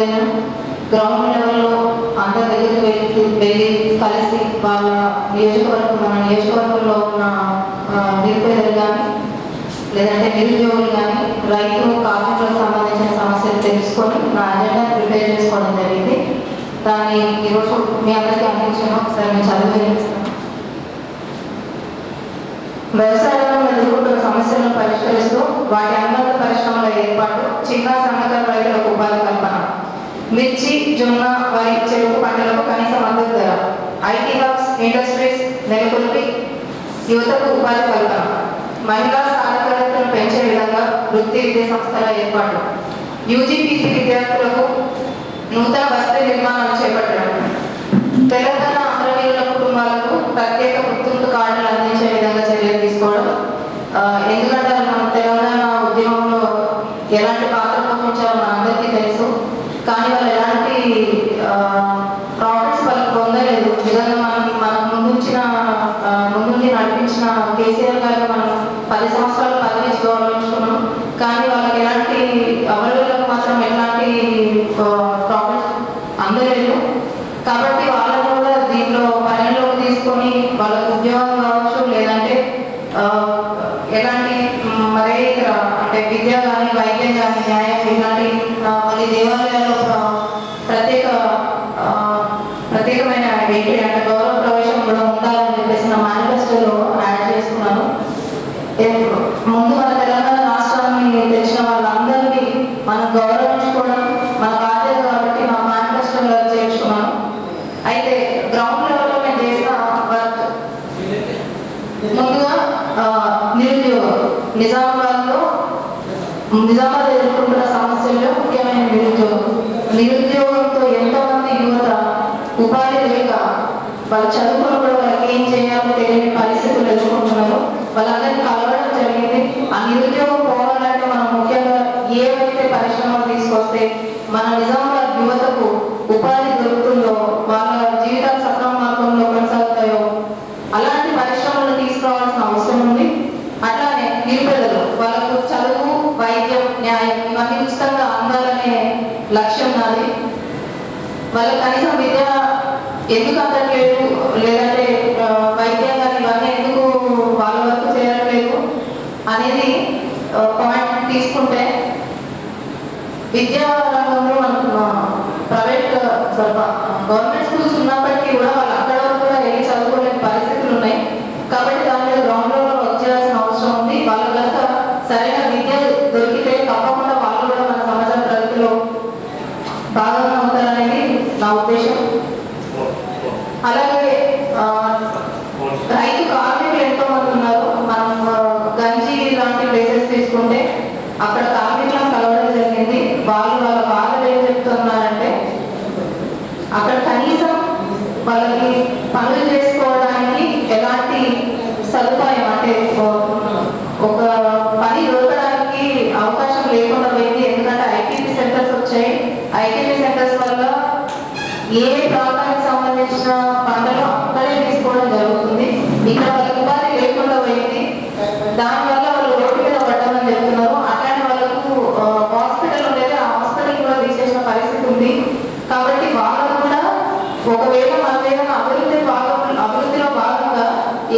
వెళ్ళాను గ్రౌండ్ లెవెల్లో అందరు దగ్గరికి వెళ్ళి వెళ్ళి కలిసి వాళ్ళ నియోజకవర్గం మన నియోజకవర్గంలో ఉన్న నిరుపేదలు కానీ లేదంటే నిరుద్యోగులు కానీ రైతు కార్మికులకు సంబంధించిన సమస్యలు తెలుసుకొని నా అజెండా ప్రిపేర్ చేసుకోవడం జరిగింది. దాన్ని ఈరోజు మీ అందరికీ అందించాను. ఒకసారి నేను చదువు వినిపిస్తాను. వ్యవసాయంలో ఎదుర్కొంటున్న సమస్యలను పరిష్కరిస్తూ వాటి అందాల పరిశ్రమల ఏర్పాటు చిన్న సన్నకారు రైతులకు ఉపాధి కల్పన. మిర్చి జొన్న వరి చెరుకు పంటలకు కనీస మద్దతు ధర. ఐటీ హబ్స్ ఇండస్ట్రీస్ నెలకొల్పి యువతకు ఉపాధి కల్పన. మహిళా సాధికారతను పెంచే విధంగా వృత్తి విద్యా సంస్థల ఏర్పాటు. యూజీపీసీ విద్యార్థులకు నూతన వసతి నిర్మాణాలు చేపట్టడం. తెలంగాణ అమరవీరుల కుటుంబాలకు ప్రత్యేక గుర్తింపు కార్డులు అందించే విధంగా చర్యలు తీసుకోవడం. ఎందుకంటే మన తెలంగాణ ఉద్యమంలో ఎలాంటి జిల్లాలో ముఖ్యమైన నిరుద్యోగం. నిరుద్యోగంతో ఎంతమంది యువత ఉపాధి లేక వాళ్ళ చదువులు కూడా వాళ్ళకి ఏం చేయాలో తెలియని పరిస్థితులు ఎదుర్కొంటున్నారు. వాళ్ళందరికీ కలవడం జరిగింది. ఆ నిరుద్యోగం పోవాలంటే మనం ముఖ్యంగా ఏవైతే పరిశ్రమలు తీసుకొస్తే మన నిజం le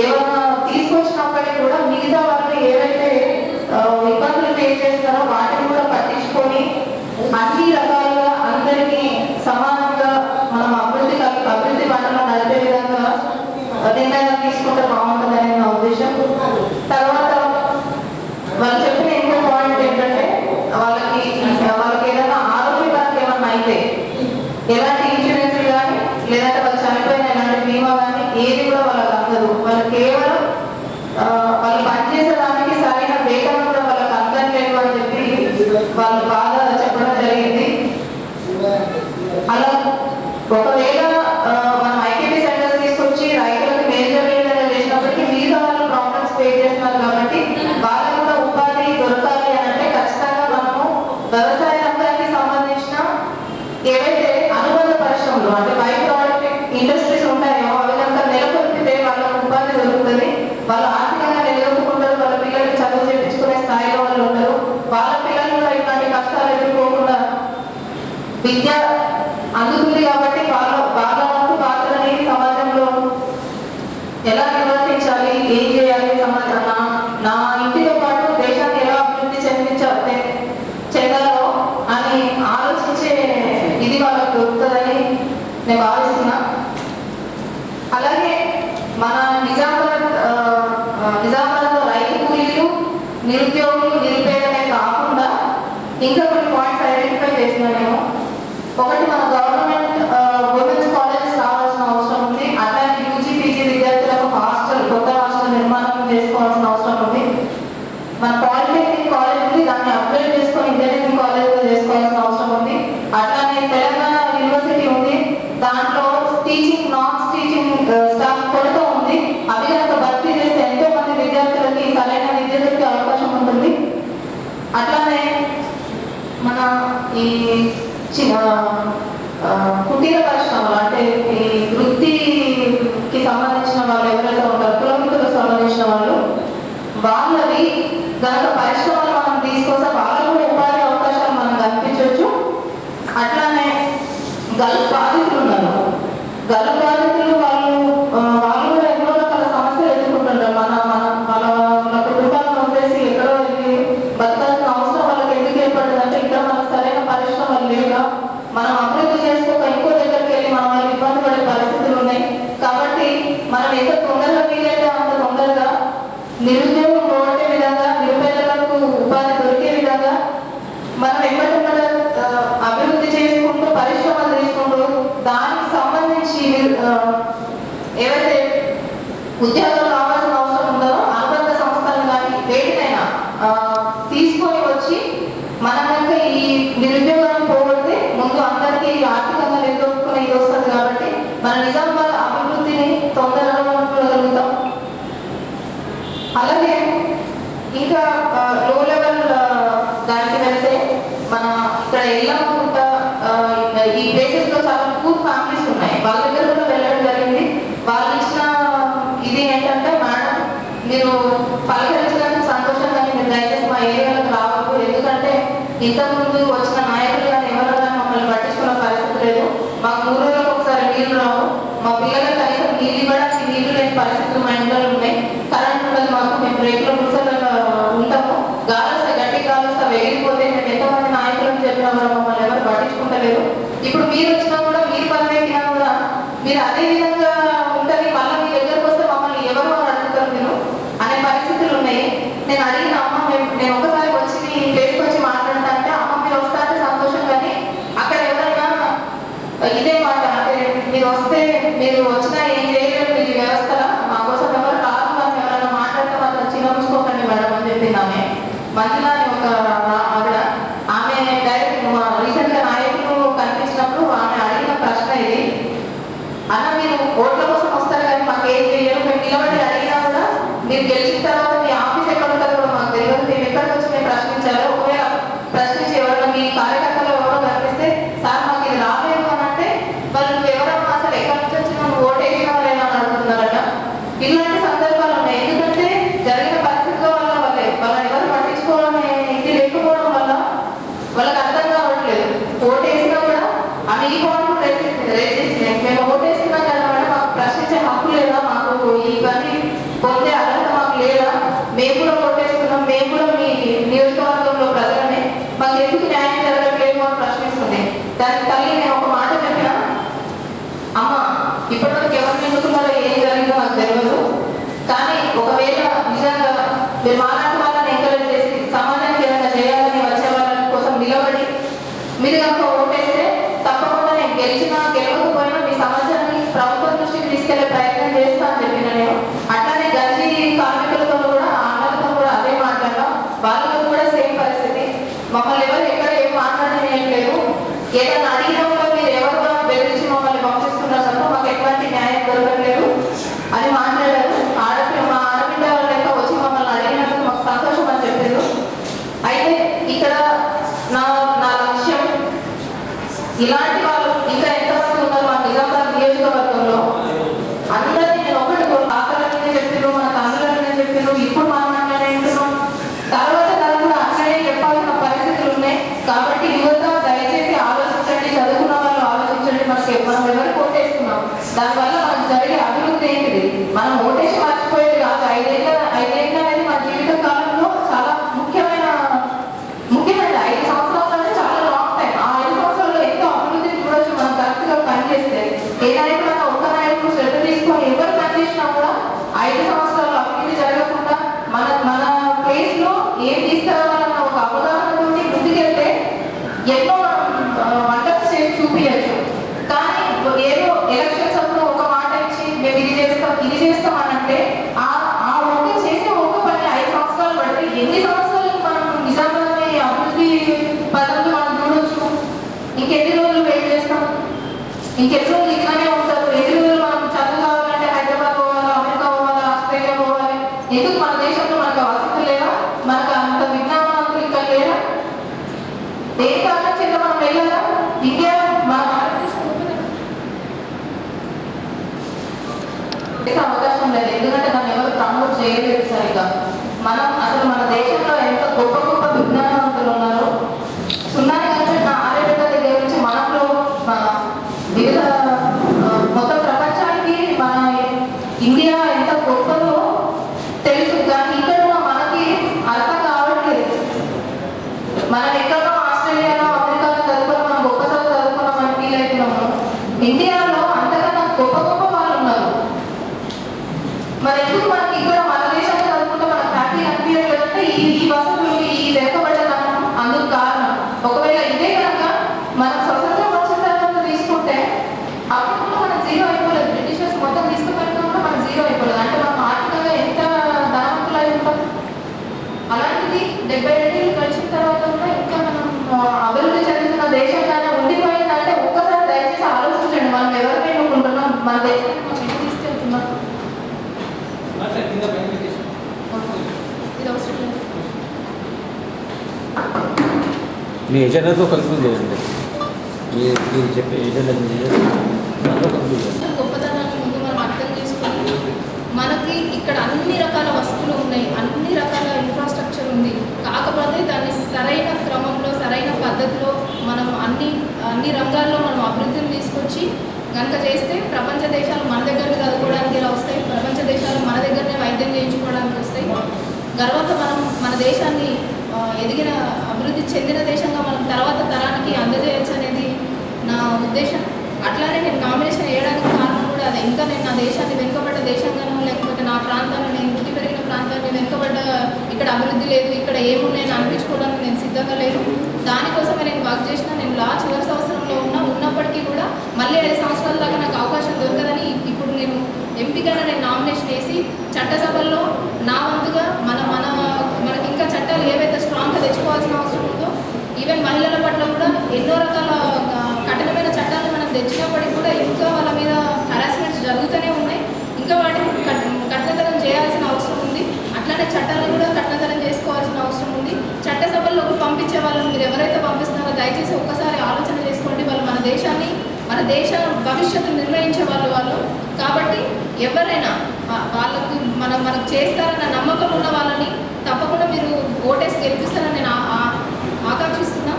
lleva ఇచ్చిన కుటీర పరిశ్రమ Para వెళ్ళిపోతే మేము ఎంతమంది నాయకులను చెప్పినా కూడా మమ్మల్ని ఎవరు పట్టించుకుంటలేరు ఇప్పుడు మీరు వచ్చినా కూడా మీరు పనిపెట్టినా కూడా మీరు అదే విధంగా మనం ఎక్కడో ఆస్ట్రేలియాలో అమెరికాలో చదువుకుని మనం గొప్ప చదువు చదువుకున్నామని ఫీల్ అవుతున్నాము ఇండియాలో అంతకన్నా గొప్ప గొప్ప వాళ్ళు ఉన్నారు మరి ఎందుకు మనకి ఇక్కడ మన దేశంలో చదువుకుంటే మనకు హ్యాపీ అనిపించలేదంటే ఈ ఈ వసతులు ఈ వెనుకబడ్డదనం అందుకు కారణం ఒకవేళ ఇదే కనుక మన స్వతంత్రం వచ్చిన తర్వాత తీసుకుంటే అప్పుడు కూడా మనం జీరో అయిపోలేదు బ్రిటిషర్స్ మొత్తం తీసుకుపోయినా కూడా మనం జీరో అయిపోలేదు అంటే మనం ఆర్థికంగా ఎంత ధనవంతులు అయి ఉంటాం అలాంటిది డెబ్బై ఏళ్ళు గడిచిన తర్వాత కూడా ఇంకా మనం ఆ, అభివృద్ధి చెందుతున్న దేశంగానే ఉండిపోయిందంటే ఒక్కసారి దయచేసి ఆలోచించండి మనం ఎవరిని ఎన్నుకుంటున్నాం మన దేశాన్ని మనం ఎన్ని తీసుకెళ్తున్నాం కింద పైన పెట్టేసి. ఇది అవసరం లేదు మీ ఎజెండాతో కన్ఫ్యూజ్ చేయండి మీరు మీరు చెప్పే ఎజెండా దాంతో కన్ఫ్యూజ్ గొప్పతనాన్ని ముందు మనం అర్థం మనకి ఇక్కడ అన్ని రకాల వస్తువులు ఉన్నాయి అన్ని రకాల ఇన్ఫ్రాస్ట్రక్చర్ ఉంది. కాకపోతే దాన్ని సరైన క్రమంలో సరైన పద్ధతిలో మనం అన్ని అన్ని రంగాల్లో మనం అభివృద్ధిని తీసుకొచ్చి కనుక చేస్తే ప్రపంచ దేశాలు మన దగ్గరకు చదువుకోవడానికి ఇలా వస్తాయి. ప్రపంచ దేశాలు మన దగ్గరనే వైద్యం చేయించుకోవడానికి వస్తాయి. తర్వాత మనం మన దేశాన్ని ఎదిగిన అభివృద్ధి చెందిన దేశంగా మనం తర్వాత తరానికి అందజేయచ్చు అనేది నా ఉద్దేశం. అట్లానే నేను నామినేషన్ వేయడానికి కారణం కూడా అదే. ఇంకా నేను నా దేశాన్ని వెనుకబడ్డ దేశంగానో లేకపోతే నా ప్రాంతాన్ని నేను పుట్టి పెరిగిన ప్రాంతాన్ని వెనుకబడ్డ ఇక్కడ అభివృద్ధి లేదు ఇక్కడ ఏమున్నాయని అనిపించుకోవడానికి నేను సిద్ధంగా లేదు దానికోసమే నేను వర్క్ చేసిన నేను లా చివరి సంవత్సరం మళ్ళీ ఐదు సంవత్సరాల దాకా నాకు అవకాశం దొరకదని ఇప్పుడు నేను ఎంపికగా నేను నామినేషన్ వేసి చట్టసభల్లో నా వంతుగా మన మన మనకి ఇంకా చట్టాలు ఏవైతే స్ట్రాంగ్గా తెచ్చుకోవాల్సిన అవసరం ఉందో ఈవెన్ మహిళల పట్ల కూడా ఎన్నో రకాల కఠినమైన చట్టాలు మనం తెచ్చినప్పటికీ కూడా ఇంకా వాళ్ళ మీద హరాస్మెంట్స్ జరుగుతూనే ఉన్నాయి ఇంకా వాటిని కఠ- కఠినతరం చేయాల్సిన అవసరం ఉంది అట్లానే చట్టాలను కూడా కఠినతరం చేసుకోవాల్సిన అవసరం ఉంది చట్టసభల్లోకి పంపించే వాళ్ళని మీరు ఎవరైతే పంపిస్తున్నారో దయచేసి ఒక్కసారి ఆలోచన చేసుకోండి వాళ్ళు మన దేశాన్ని మన దేశ భవిష్యత్తు నిర్ణయించే వాళ్ళు వాళ్ళు. కాబట్టి ఎవరైనా వాళ్ళకు వాళ్ళకి మనం మనకు చేస్తారన్న నమ్మకం ఉన్న వాళ్ళని తప్పకుండా మీరు ఓటేసి గెలిపిస్తారని నేను ఆ- ఆకాంక్షిస్తున్నా.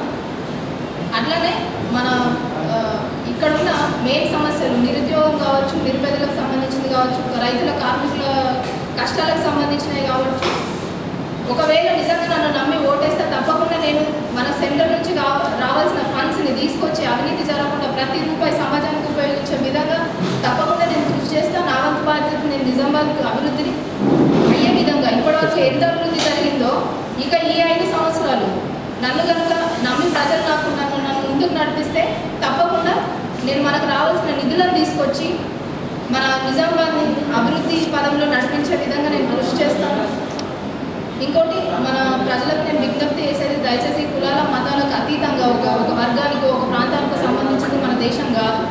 అట్లనే మన ఇక్కడ ఇక్కడున్న మెయిన్ సమస్యలు నిరుద్యోగం కావచ్చు నిరుపేదలకు సంబంధించింది కావచ్చు రైతుల కార్మికుల కష్టాలకు సంబంధించినవి కావచ్చు. ఒకవేళ నిజంగా నన్ను నమ్మి ఓటేస్తే తప్పకుండా నేను మన సెంటర్ నుంచి కావచ్చు రావాల్సిన ఫండ్స్ని తీసుకొచ్చి అవినీతి జరగకుండా ప్రతి రూపాయి సమాజానికి ఉపయోగించే విధంగా తప్పకుండా నేను కృషి చేస్తాను నా వంతు బాధ్యత నేను నిజామాబాద్ అభివృద్ధిని అయ్యే విధంగా ఎంత అభివృద్ధి జరిగిందో ఇక ఈ ఐదు సంవత్సరాలు నన్ను కనుక నమ్మి ప్రజలు నాకు నన్ను నన్ను ముందుకు నడిపిస్తే తప్పకుండా నేను మనకు రావాల్సిన నిధులను తీసుకొచ్చి మన నిజామాబాద్ని అభివృద్ధి పదంలో నడిపించే విధంగా నేను కృషి చేస్తాను. ఇంకోటి మన ప్రజలకు నేను విజ్ఞప్తి చేసేది దయచేసి కులాల మతాలకు అతీతంగా ఒక ఒక వర్గానికి ఒక ప్రాంతానికి సంబంధించింది మన దేశం కాదు.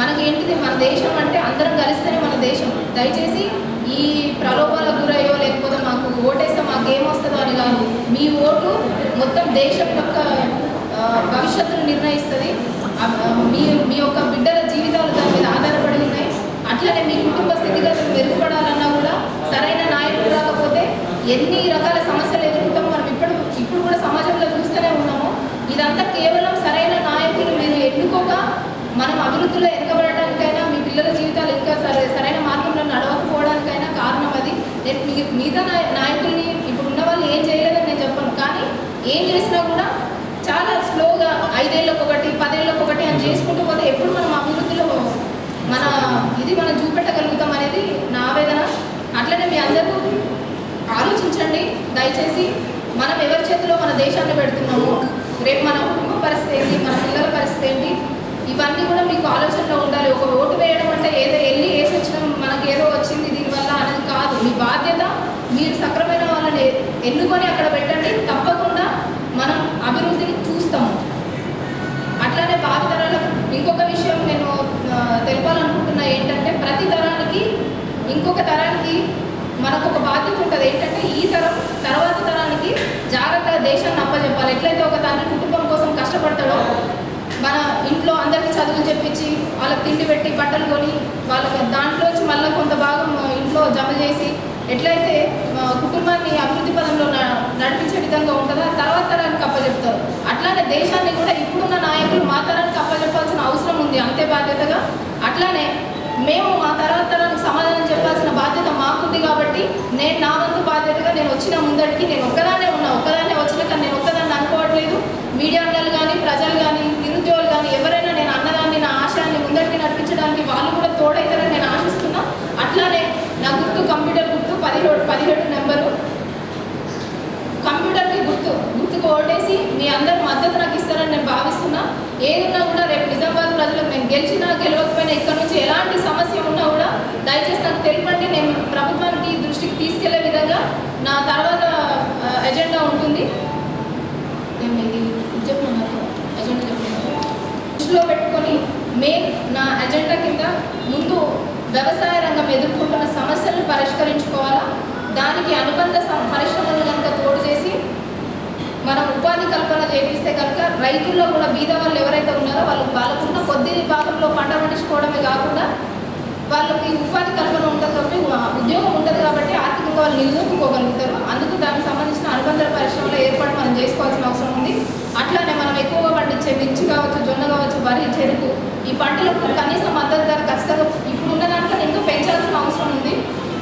మనకి ఏంటిది? మన దేశం అంటే అందరం కలిస్తేనే మన దేశం. దయచేసి ఈ ప్రలోభాలకు లేకపోతే మాకు ఓటేస్తే మాకు ఏమొస్తుందో అని కాదు. మీ ఓటు మొత్తం దేశం యొక్క భవిష్యత్తును నిర్ణయిస్తుంది. మీ మీ యొక్క బిడ్డల జీవితాలు దాని మీద ఆధారపడి ఉన్నాయి. అట్లనే మీ కుటుంబ స్థితిగతులు మెరుగుపడాలన్నా కూడా సరైన నాయకుడు రాకపోతే ఎన్ని రకాల సమస్యలు ఎదుర్కొంటాం మనం ఇప్పుడు ఇప్పుడు కూడా సమాజంలో చూస్తూనే ఉన్నాము. ఇదంతా కేవలం సరైన నాయకులు మీరు ఎన్నుకోక మనం అభివృద్ధిలో ఎదగబడటానికైనా మీ పిల్లల జీవితాలు ఇంకా సరైన మార్గంలో నడవకపోవడానికైనా నేను మీ మిగతా నాయ- నాయకుల్ని ఇప్పుడు ఉన్న వాళ్ళు ఏం చేయలేదని నేను చెప్పను. కానీ ఏం చేసినా కూడా చాలా స్లోగా ఐదేళ్ళకు ఒకటి పదేళ్ళకు ఒకటి అని చేసుకుంటూ పోతే ఎప్పుడు మనం అభివృద్ధిలో మన ఇది మనం చూపెట్టగలుగుతాం అనేది నా ఆవేదన. అట్లనే మీ అందరూ ఆలోచించండి. దయచేసి మనం ఎవరి చేతిలో మన దేశాన్ని పెడుతున్నాము రేపు మన కుటుంబ పరిస్థితి ఏంటి మన పిల్లల పరిస్థితి ఏంటి ఇవన్నీ కూడా మీకు ఆలోచనలో ఉండాలి. ఒక ఓటు వేయడం అంటే ఏదో వెళ్ళి వేసి వచ్చిన మనకి ఏదో వచ్చింది మీ బాధ్యత మీరు సక్రమైన వాళ్ళని ఎన్నుకొని అక్కడ పెట్టండి. తప్పకుండా మనం అభివృద్ధిని చూస్తాము. అట్లానే భావితరాలకు ఇంకొక విషయం నేను తెలపాలనుకుంటున్నా ఏంటంటే ప్రతి తరానికి ఇంకొక తరానికి మనకు ఒక బాధ్యత ఉంటుంది. ఏంటంటే ఈ తరం తర్వాత తరానికి జాగ్రత్తగా దేశాన్ని అప్పచెప్పాలి. ఎట్లయితే ఒక తండ్రి కుటుంబం కోసం కష్టపడతాడో మన ఇంట్లో అందరికీ ఇచ్చి వాళ్ళకి తిండి పెట్టి బట్టలు కొని వాళ్ళకి దాంట్లోంచి మళ్ళీ కొంత భాగం ఇంట్లో జమ చేసి ఎట్లయితే కుటుంబాన్ని అభివృద్ధి పదంలో నడిపించే విధంగా ఉంటుందో తర్వాత తరానికి అప్పచెప్తారు. అట్లానే దేశాన్ని కూడా ఇప్పుడున్న నాయకులు మా తరానికి అప్పచెప్పాల్సిన అవసరం ఉంది అంతే బాధ్యతగా. అట్లానే మేము మా తర్వాత తరానికి సమాధానం చెప్పాల్సిన బాధ్యత మాకుంది కాబట్టి నేను నా వంతు బాధ్యతగా నేను వచ్చిన ముందటికి నేను ఒక్కదానే ఉన్నా ఒక్కదాన్నే వచ్చిన కానీ నేను ఒక్కదాన్ని అనుకోవట్లేదు. మీడియా వాళ్ళు కానీ ప్రజలు కానీ నిరుద్యోగులు కానీ ఎవరైనా నేను అన్నదాన్ని నా ఆశయాన్ని ముందటికి నడిపించడానికి వాళ్ళు కూడా తోడైతారని నేను ఆశిస్తున్నా అట్లానే నా గుర్తు కంప్యూటర్ గుర్తు పదిహేడు పదిహేడు నెంబరు కంప్యూటర్కి గుర్తు గుర్తుకు ఓటేసి మీ అందరి మద్దతు నాకు ఇస్తారని నేను భావిస్తున్నా ఏదున్నా కూడా రేపు నిజామాబాద్ ప్రజలకు నేను గెలిచినా గెలవకపోయినా ఇక్కడ నుంచి ఎలాంటి సమస్య ఉన్నా కూడా దయచేసి నాకు తెలిపండి. నేను ప్రభుత్వానికి దృష్టికి తీసుకెళ్ళే విధంగా నా తర్వాత ఎజెండా ఉంటుంది. నేను ఇది ఇది ఎజెండా దృష్టిలో పెట్టుకొని మెయిన్ నా ఎజెండా కింద ముందు వ్యవసాయ రంగం ఎదుర్కొంటున్న సమస్యలను పరిష్కరించుకోవాలా? దానికి అనుబంధ సం- పరిశ్రమలను కనుక తోడు చేసి మనం ఉపాధి కల్పన చేపిస్తే కనుక రైతుల్లో కూడా బీద వాళ్ళు ఎవరైతే ఉన్నారో వాళ్ళు వాళ్ళకున్న కొద్ది భాగంలో పంట పండించుకోవడమే కాకుండా వాళ్ళకి ఉపాధి కల్పన ఉంటుంది కాబట్టి ఉద్యోగం ఉంటుంది కాబట్టి ఆర్థికంగా వాళ్ళు నిలుదొక్కుకోగలుగుతారు అందుకు దానికి సంబంధించిన అనుబంధ పరిశ్రమల ఏర్పాటు మనం చేసుకోవాల్సిన అవసరం ఉంది. అట్లానే మనం ఎక్కువగా పండించే మిర్చి కావచ్చు జొన్న కావచ్చు వరి చెరుకు ఈ పంటలకు కనీస మద్దతు ధర ఖచ్చితంగా ఇప్పుడున్న దాంట్లో ఇంకా పెంచాల్సిన అవసరం ఉంది?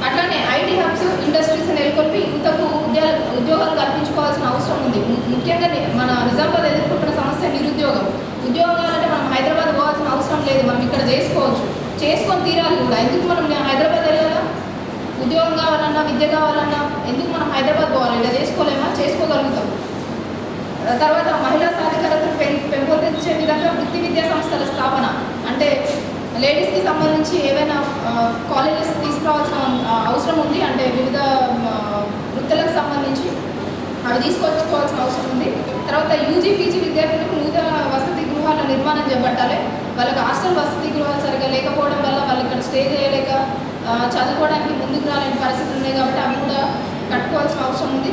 అట్లానే ఐటీ హబ్స్ ఇండస్ట్రీస్ నెలకొల్పి యువతకు ఉద్యోగ ఉద్యోగాలు కల్పించుకోవాల్సిన అవసరం ఉంది. ము- ముఖ్యంగా మన నిజామాబాద్ ఎదుర్కొంటున్న సమస్య నిరుద్యోగం. ఉద్యోగం అంటే మనం హైదరాబాద్ పోవాల్సిన అవసరం లేదు. మనం ఇక్కడ చేసుకోవచ్చు. చేసుకొని తీరాలి కూడా. ఎందుకు మనం హైదరాబాద్ వెళ్ళాలా? ఉద్యోగం కావాలన్నా విద్య కావాలన్నా ఎందుకు మనం హైదరాబాద్ పోవాలి? ఇలా చేసుకోలేమా? చేసుకోగలుగుతాం. తర్వాత మహిళా సాధికారతను పెం పెంపొందించే విధంగా వృత్తి విద్యా సంస్థల స్థాపన. అంటే లేడీస్కి సంబంధించి ఏవైనా కాలేజెస్ తీసుకురావాల్సిన అవసరం ఉంది? అంటే వివిధ వృత్తులకు సంబంధించి అవి తీసుకొచ్చుకోవాల్సిన అవసరం ఉంది. తర్వాత యూజీ పీజీ విద్యార్థులకు నూతన వసతి గృహాల నిర్మాణం చేపట్టాలి. వాళ్ళకి హాస్టల్ వసతి గృహాలు సరిగా లేకపోవడం వల్ల వాళ్ళు ఇక్కడ స్టే చేయలేక చదువుకోవడానికి ముందుకు రాలేని పరిస్థితులు ఉన్నాయి కాబట్టి అవి కూడా కట్టుకోవాల్సిన అవసరం ఉంది.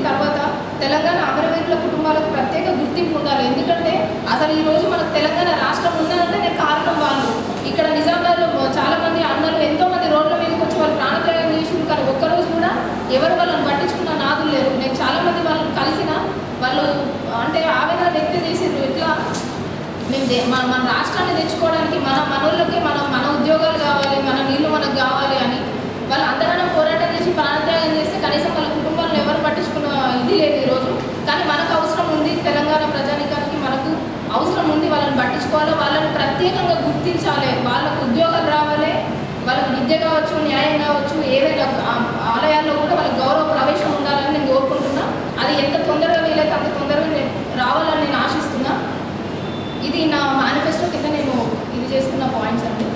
తెలంగాణ అమరవీరుల కుటుంబాలకు ప్రత్యేక గుర్తింపు ఉండాలి. ఎందుకంటే అసలు ఈరోజు మనకు తెలంగాణ రాష్ట్రం ఉందంటే నేను కారణం వాళ్ళు. ఇక్కడ నిజామాబాద్లో చాలామంది అన్నలు ఎంతో మంది రోడ్ల మీదకి వచ్చి వాళ్ళు ప్రాణత్యాగం చేసి కానీ ఒక్కరోజు కూడా ఎవరు వాళ్ళని పట్టించుకున్న నాదులు లేరు. నేను చాలామంది వాళ్ళని కలిసిన వాళ్ళు అంటే ఆవేదన వ్యక్తం చేసిండ్రు. ఇట్లా మేము మన మన రాష్ట్రాన్ని తెచ్చుకోవడానికి మన మనోళ్ళకి మన మన ఉద్యోగాలు కావాలి మన నీళ్ళు మనకు కావాలి అని. వాళ్ళు అంతగానో పోరాటం చేసి ప్రాణత్యాగం చేస్తే కనీసం వాళ్ళ కుటుంబాలను ఎవరు పట్టించుకున్న ఇది లేదు ఈరోజు కానీ మనకు అవసరం ఉంది తెలంగాణ ప్రజానికానికి మనకు అవసరం ఉంది వాళ్ళని వాళ్ళని ప్రత్యేకంగా గుర్తించాలి. వాళ్ళకు ఉద్యోగాలు రావాలి వాళ్ళకి విద్య కావచ్చు న్యాయం కావచ్చు ఏవైనా ఆలయాల్లో కూడా వాళ్ళకి గౌరవ ప్రవేశం ఉండాలని నేను కోరుకుంటున్నా. అది ఎంత తొందరగా వీలైతే అంత తొందరగా నేను రావాలని నేను ఆశిస్తున్నా. ఇది నా మేనిఫెస్టో కింద నేను ఇది చేసుకున్న పాయింట్స్ అండి.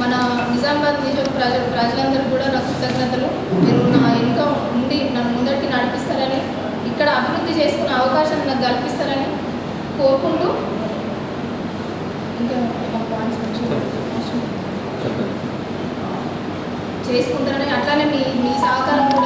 మన నిజామాబాద్ నియోజక ప్రజ ప్రజలందరూ కూడా నా కృతజ్ఞతలు. మీరు నా వెనుక ఉండి నన్ను ముందరికి నడిపిస్తారని ఇక్కడ అభివృద్ధి చేసుకునే అవకాశాన్ని నాకు కల్పిస్తారని కోరుకుంటూ ఇంకా పాయింట్స్ చేసుకుంటారని అట్లానే మీ మీ సహకారం